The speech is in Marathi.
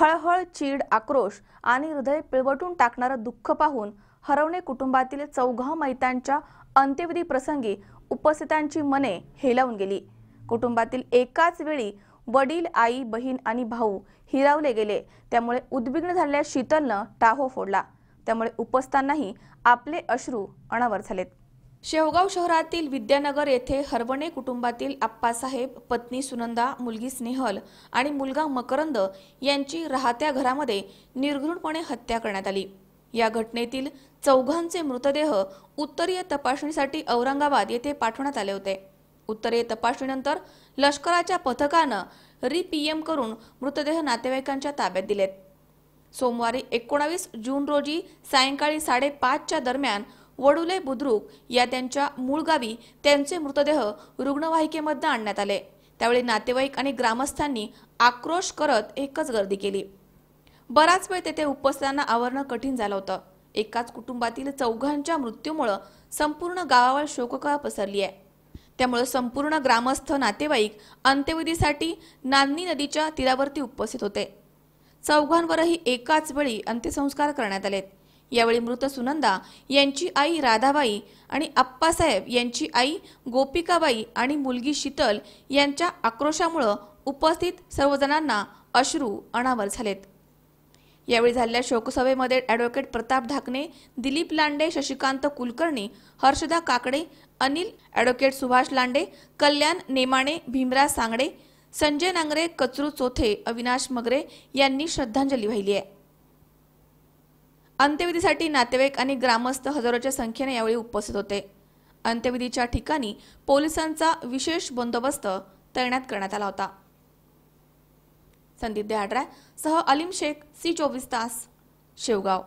हळहळ चीड आक्रोश आणि हृदय पिळवटून टाकणारं दुःख पाहून हरवणे कुटुंबातील चौघा मैतांच्या अंत्यविधी प्रसंगी उपस्थितांची मने हेलावून गेली. कुटुंबातील एकाच वेळी वडील आई बहीण आणि भाऊ हिरावले गेले. त्यामुळे उद्विग्न झालेल्या शीतलनं टाहो फोडला. त्यामुळे उपस्थितांनाही आपले अश्रू अनावर झालेत. शेवगाव शहरातील विद्यानगर येथे हरवणे कुटुंबातील आप्पासाहेब पत्नी सुनंदा मुलगी स्नेहल आणि मुलगा मकरंद यांची राहत्या घरामध्ये निर्घृणपणे हत्या करण्यात आली. या घटनेतील चौघांचे मृतदेह उत्तरीय तपासणीसाठी औरंगाबाद येथे पाठवण्यात आले होते. उत्तरीय तपासणीनंतर लष्कराच्या पथकानं रिपीएम करून मृतदेह नातेवाईकांच्या ताब्यात दिलेत. सोमवारी एकोणावीस जून रोजी सायंकाळी साडेपाचच्या दरम्यान वडुले बुद्रुक या त्यांच्या मूळ गावी त्यांचे मृतदेह रुग्णवाहिकेमधनं आणण्यात आले. त्यावेळी नातेवाईक आणि ग्रामस्थांनी आक्रोश करत एकच गर्दी केली. बराच वेळ तेथे उपस्थितांना आवरणं कठीण झालं होतं. एकाच कुटुंबातील चौघांच्या मृत्यूमुळं संपूर्ण गावावर शोककळा पसरली आहे. त्यामुळे संपूर्ण ग्रामस्थ नातेवाईक अंत्यविधीसाठी नान्नी नदीच्या तीरावरती उपस्थित होते. चौघांवरही एकाच वेळी अंत्यसंस्कार करण्यात आलेत. यावेळी मृत सुनंदा यांची आई राधाबाई आणि आप्पासाहेब यांची आई गोपिकाबाई आणि मुलगी शीतल यांच्या आक्रोशामुळं उपस्थित सर्वजणांना अश्रू अनावर झालेत. यावेळी झालेल्या शोकसभेमध्ये ॲडव्होकेट प्रताप ढाकणे दिलीप लांडे शशिकांत कुलकर्णी हर्षदा काकडे अनिल ॲडव्होकेट सुभाष लांडे कल्याण नेमाणे भीमराज सांगडे संजय नांगरे कचरू चोथे अविनाश मगरे यांनी श्रद्धांजली वाहिली आहे. अंत्यविधीसाठी नातेवाईक आणि ग्रामस्थ हजारोच्या संख्येने यावेळी उपस्थित होते. अंत्यविधीच्या ठिकाणी पोलिसांचा विशेष बंदोबस्त तैनात करण्यात आला होता. संदीप देहाड्रा सह अलीम शेख सी चोवीस तास शेवगाव.